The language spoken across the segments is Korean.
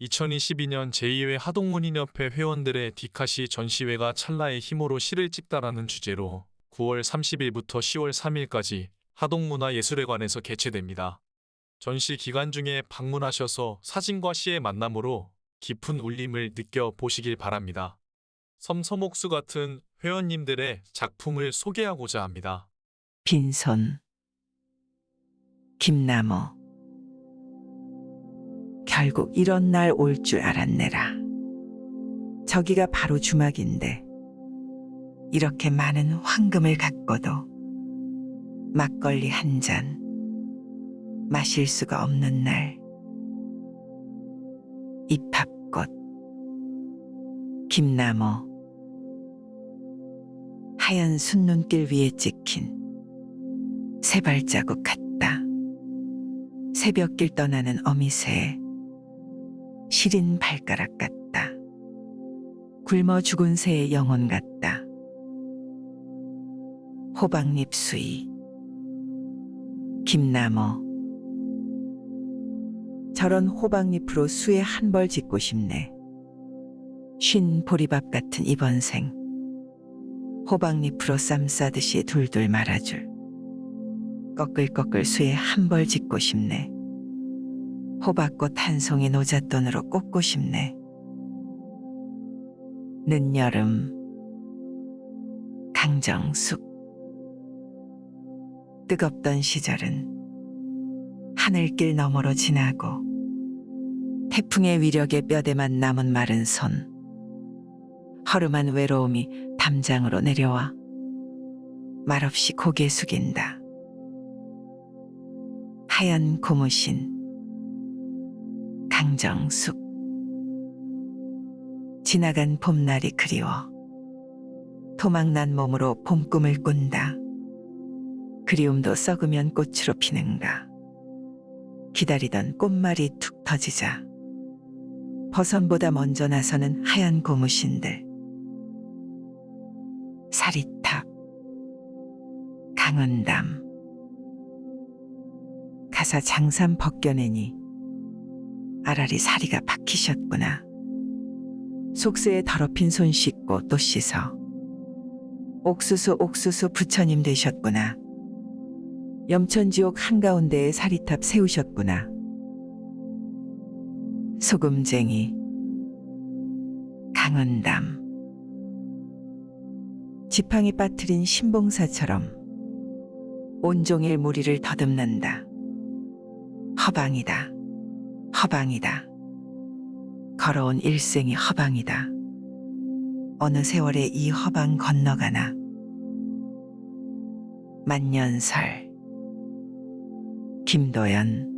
2022년 제2회 하동문인협회 회원들의 디카시 전시회가 찰나의 힘으로 시를 찍다라는 주제로 9월 30일부터 10월 3일까지 하동문화예술회관에서 개최됩니다. 전시 기간 중에 방문하셔서 사진과 시의 만남으로 깊은 울림을 느껴보시길 바랍니다. 섬서목수 같은 회원님들의 작품을 소개하고자 합니다. 빈손 김나무 결국 이런 날 올 줄 알았네라. 저기가 바로 주막인데 이렇게 많은 황금을 갖고도 막걸리 한 잔 마실 수가 없는 날 입합꽃 김나무 하얀 순눈길 위에 찍힌 세 발자국 같다. 새벽길 떠나는 어미새 시린 발가락 같다. 굶어 죽은 새의 영혼 같다. 호박잎 수이 김나무 저런 호박잎으로 수에 한 벌 짓고 싶네. 쉰 보리밥 같은 이번 생 호박잎으로 쌈 싸듯이 둘둘 말아줄 꺼끌꺼끌 수에 한 벌 짓고 싶네. 호박꽃 한 송이 노잣돈으로 꽂고 싶네. 늦여름 강정숙 뜨겁던 시절은 하늘길 너머로 지나고 태풍의 위력에 뼈대만 남은 마른 손 허름한 외로움이 담장으로 내려와 말없이 고개 숙인다. 하얀 고무신 강정숙 지나간 봄날이 그리워 토막난 몸으로 봄꿈을 꾼다. 그리움도 썩으면 꽃으로 피는가. 기다리던 꽃말이 툭 터지자 버선보다 먼저 나서는 하얀 고무신들 사리탑 강은담 가사 장삼 벗겨내니 아라리 사리가 박히셨구나. 속세에 더럽힌 손 씻고 또 씻어. 옥수수 옥수수 부처님 되셨구나. 염천지옥 한가운데에 사리탑 세우셨구나. 소금쟁이 강은담 지팡이 빠트린 신봉사처럼 온종일 무리를 더듬는다. 허방이다. 허방이다. 걸어온 일생이 허방이다. 어느 세월에 이 허방 건너가나. 만년설. 김도연.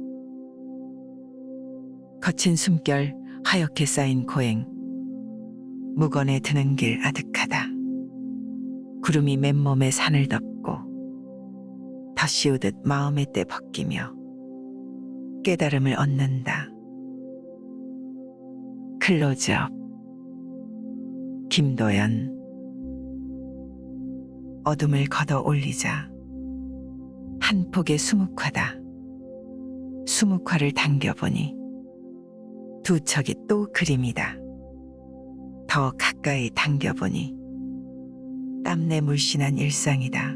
거친 숨결, 하얗게 쌓인 고행. 무건에 드는 길 아득하다. 구름이 맨몸에 산을 덮고 덧씌우듯 마음의 때 벗기며 깨달음을 얻는다. 클로즈업 김도연 어둠을 걷어 올리자 한 폭의 수묵화다. 수묵화를 당겨보니 두 척이 또 그림이다. 더 가까이 당겨보니 땀내 물씬한 일상이다.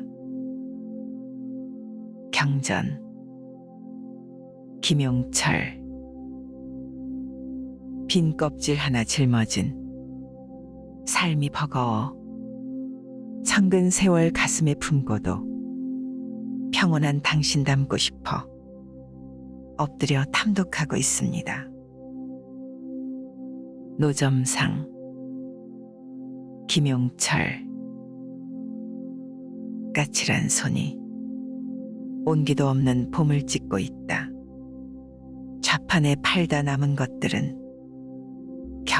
경전 김용철 빈 껍질 하나 짊어진 삶이 버거워 청근 세월 가슴에 품고도 평온한 당신 닮고 싶어 엎드려 탐독하고 있습니다. 노점상 김용철 까칠한 손이 온기도 없는 봄을 찍고 있다. 좌판에 팔다 남은 것들은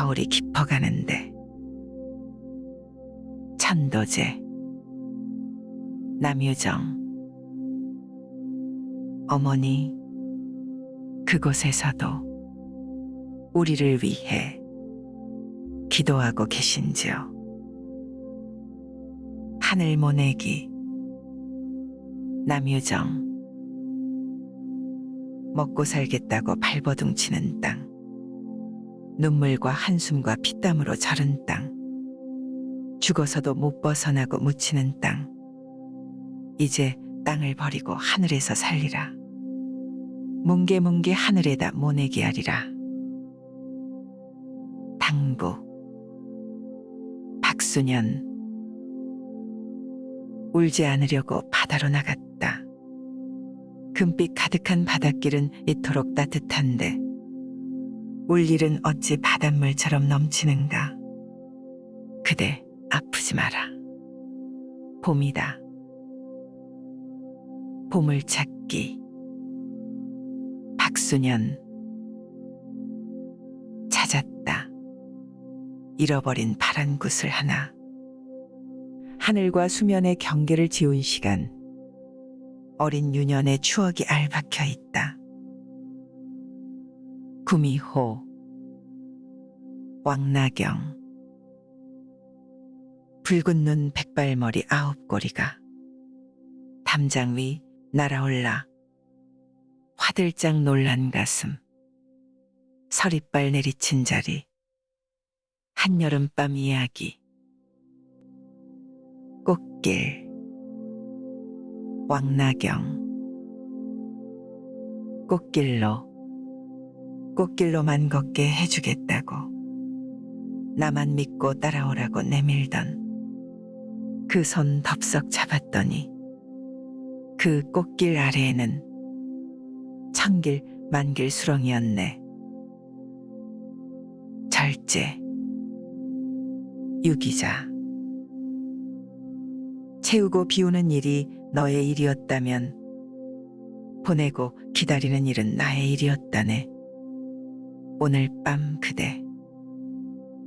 겨울이 깊어가는데. 천도제 남유정. 어머니 그곳에서도 우리를 위해 기도하고 계신지요? 하늘 모내기 남유정. 먹고 살겠다고 발버둥 치는 땅 눈물과 한숨과 피땀으로 자른 땅. 죽어서도 못 벗어나고 묻히는 땅. 이제 땅을 버리고 하늘에서 살리라. 뭉게뭉게 하늘에다 모내기 하리라. 당부 박수년 울지 않으려고 바다로 나갔다. 금빛 가득한 바닷길은 이토록 따뜻한데 울 일은 어찌 바닷물처럼 넘치는가. 그대 아프지 마라. 봄이다. 봄을 찾기. 박수년 찾았다. 잃어버린 파란 구슬 하나. 하늘과 수면의 경계를 지운 시간. 어린 유년의 추억이 알박혀 있다. 구미호 왕나경 붉은 눈 백발머리 아홉 꼬리가 담장 위 날아올라 화들짝 놀란 가슴 서리빨 내리친 자리 한여름밤 이야기. 꽃길 왕나경 꽃길로 꽃길로만 걷게 해주겠다고 나만 믿고 따라오라고 내밀던 그 손 덥석 잡았더니 그 꽃길 아래에는 천길 만길 수렁이었네. 절제 유기자 채우고 비우는 일이 너의 일이었다면 보내고 기다리는 일은 나의 일이었다네. 오늘 밤 그대.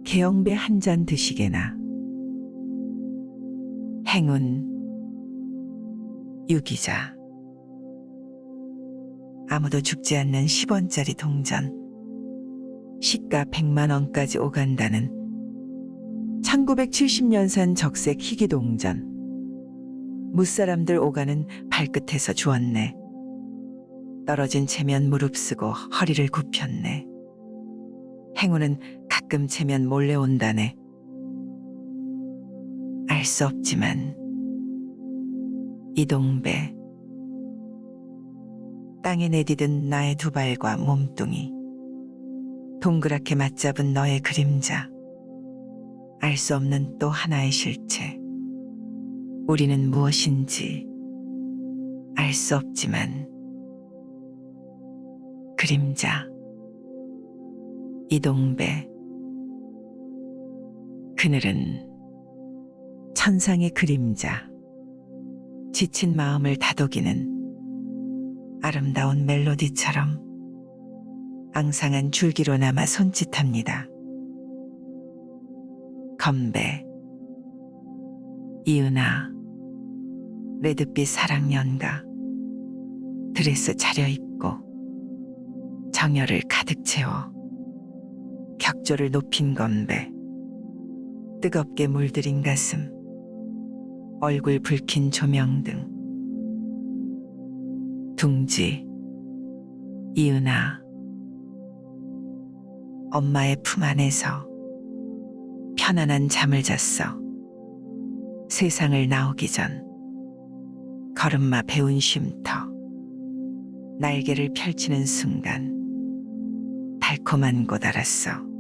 개영배 한 잔 드시게나. 행운. 유기자. 아무도 죽지 않는 10원짜리 동전. 시가 100만 원까지 오간다는 1970년산 적색 희귀 동전. 무사람들 오가는 발끝에서 주었네. 떨어진 채면 무릅쓰고 허리를 굽혔네 행운은 가끔 채면 몰래 온다네. 알 수 없지만 이동배 땅에 내디든 나의 두 발과 몸뚱이 동그랗게 맞잡은 너의 그림자 알 수 없는 또 하나의 실체. 우리는 무엇인지 알 수 없지만 그림자 이동배 그늘은 천상의 그림자 지친 마음을 다독이는 아름다운 멜로디처럼 앙상한 줄기로 남아 손짓합니다. 건배 이은아 레드빛 사랑연가 드레스 차려입고 정열을 가득 채워 격조를 높인 건배. 뜨겁게 물들인 가슴. 얼굴 붉힌 조명등. 둥지. 이은아 엄마의 품 안에서 편안한 잠을 잤어. 세상을 나오기 전 걸음마 배운 쉼터. 날개를 펼치는 순간 달콤한 곳 알았어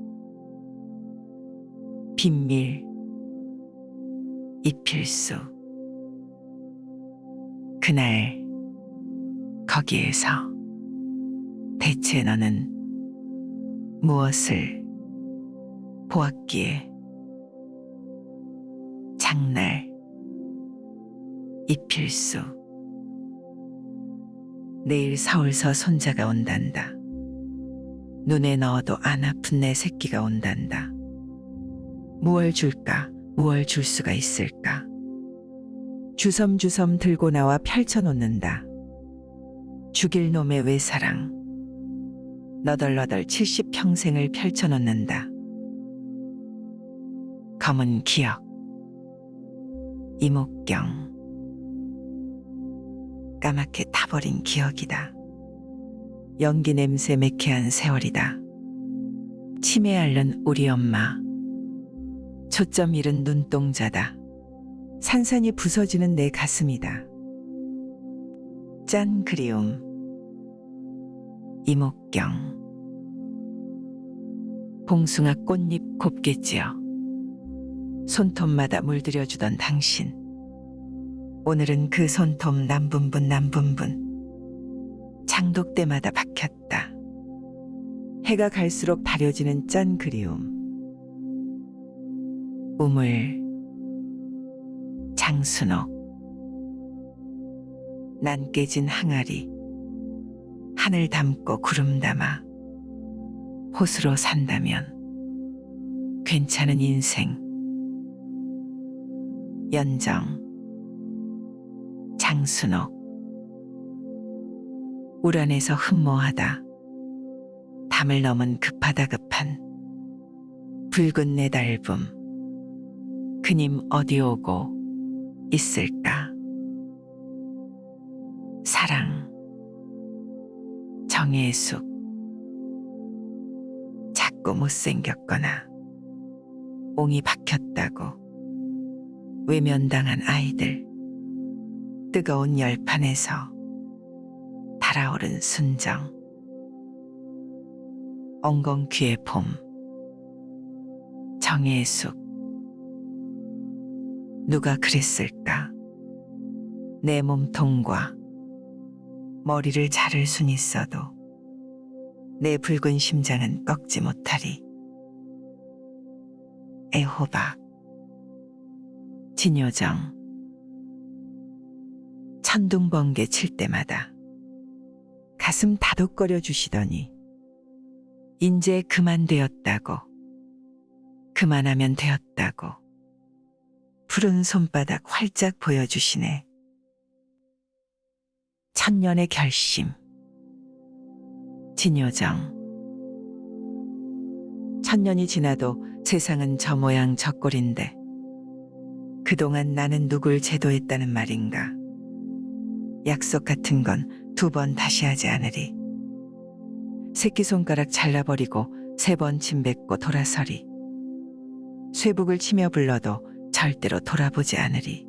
빈밀 이필수 그날 거기에서 대체 너는 무엇을 보았기에 장날 이필수 내일 서울서 손자가 온단다. 눈에 넣어도 안 아픈 내 새끼가 온단다. 무얼 줄까? 무얼 줄 수가 있을까? 주섬주섬 들고 나와 펼쳐놓는다. 죽일 놈의 외사랑. 너덜너덜 70평생을 펼쳐놓는다. 검은 기억. 이목경. 까맣게 타버린 기억이다. 연기 냄새 매캐한 세월이다. 치매 앓는 우리 엄마. 초점 잃은 눈동자다. 산산이 부서지는 내 가슴이다. 짠 그리움. 이목경. 봉숭아 꽃잎 곱게 찌어 손톱마다 물들여주던 당신. 오늘은 그 손톱 남분분 남분분 장독 때마다 박혔다. 해가 갈수록 다려지는 짠 그리움. 우물 장순옥. 난 깨진 항아리. 하늘 담고 구름 담아 호수로 산다면 괜찮은 인생. 연정. 장순옥. 우란에서 흠모하다. 담을 넘은 급하다 급한 붉은 내 달붐 그님 어디 오고 있을까? 사랑 정예숙. 작고 못생겼거나 옹이 박혔다고 외면당한 아이들. 뜨거운 열판에서 달아오른 순정. 엉겅퀴의 봄. 정예숙 누가 그랬을까? 내 몸통과 머리를 자를 순 있어도 내 붉은 심장은 꺾지 못하리. 애호박 진요정. 천둥번개 칠 때마다 가슴 다독거려 주시더니 인제 그만 되었다고 그만하면 되었다고 푸른 손바닥 활짝 보여주시네. 천년의 결심. 진요정. 천년이 지나도 세상은 저 모양 저 꼴인데 그동안 나는 누굴 제도했다는 말인가? 약속 같은 건 두 번 다시 하지 않으리. 새끼손가락 잘라버리고 세 번 침뱉고 돌아서리. 쇠북을 치며 불러도 절대로 돌아보지 않으리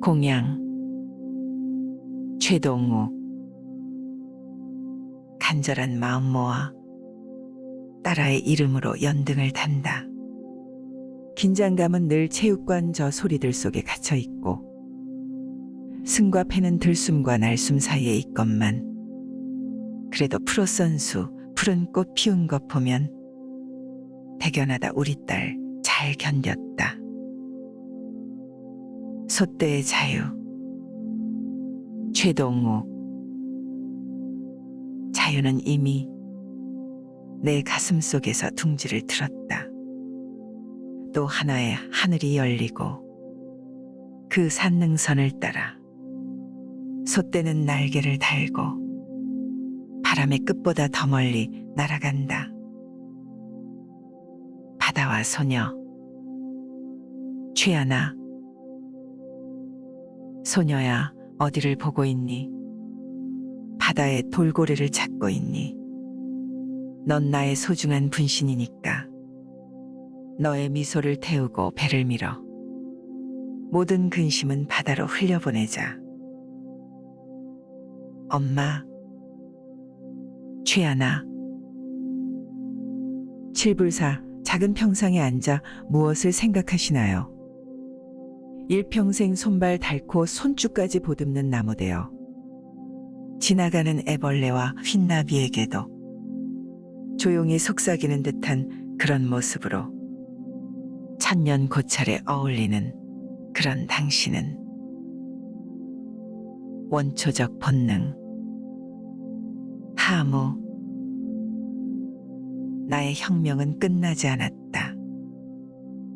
공양 최동욱 간절한 마음 모아 딸아의 이름으로 연등을 단다. 긴장감은 늘 체육관 저 소리들 속에 갇혀 있고 승과 패는 들숨과 날숨 사이에 있건만 그래도 프로 선수 푸른 꽃 피운 것 보면 대견하다 우리 딸 잘 견뎠다. 소떼의 자유 최동욱 자유는 이미 내 가슴 속에서 둥지를 틀었다. 또 하나의 하늘이 열리고 그 산능선을 따라 소떼는 날개를 달고 바람의 끝보다 더 멀리 날아간다. 바다와 소녀 최하나 소녀야 어디를 보고 있니? 바다의 돌고래를 찾고 있니? 넌 나의 소중한 분신이니까. 너의 미소를 태우고 배를 밀어. 모든 근심은 바다로 흘려보내자. 엄마. 최하나. 칠불사 작은 평상에 앉아 무엇을 생각하시나요? 일평생 손발 닳고 손주까지 보듬는 나무되어 지나가는 애벌레와 휜나비에게도 조용히 속삭이는 듯한 그런 모습으로 천년 고찰에 어울리는 그런 당신은 원초적 본능 하무 나의 혁명은 끝나지 않았다.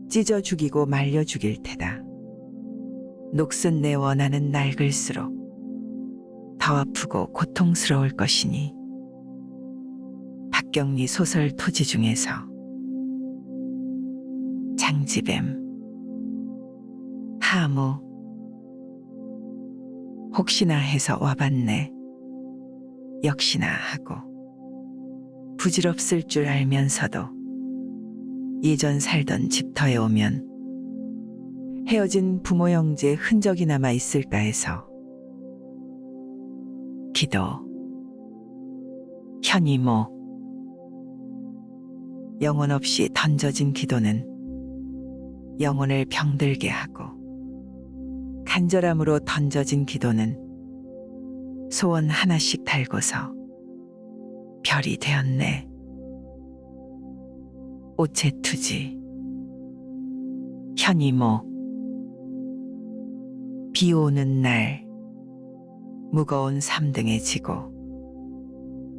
찢어 죽이고 말려 죽일 테다. 녹슨 내 원하는 낡을수록 더 아프고 고통스러울 것이니 박경리 소설 토지 중에서 장지뱀 하무 혹시나 해서 와봤네 역시나 하고 부질없을 줄 알면서도 예전 살던 집터에 오면 헤어진 부모 형제 흔적이 남아 있을까 해서. 기도. 현이모 영혼 없이 던져진 기도는 영혼을 병들게 하고 간절함으로 던져진 기도는 소원 하나씩 달고서 별이 되었네. 오체투지. 현이모 비 오는 날 무거운 삼등에 지고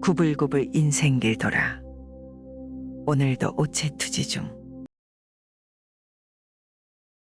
구불구불 인생길 돌아 오늘도 오체투지 중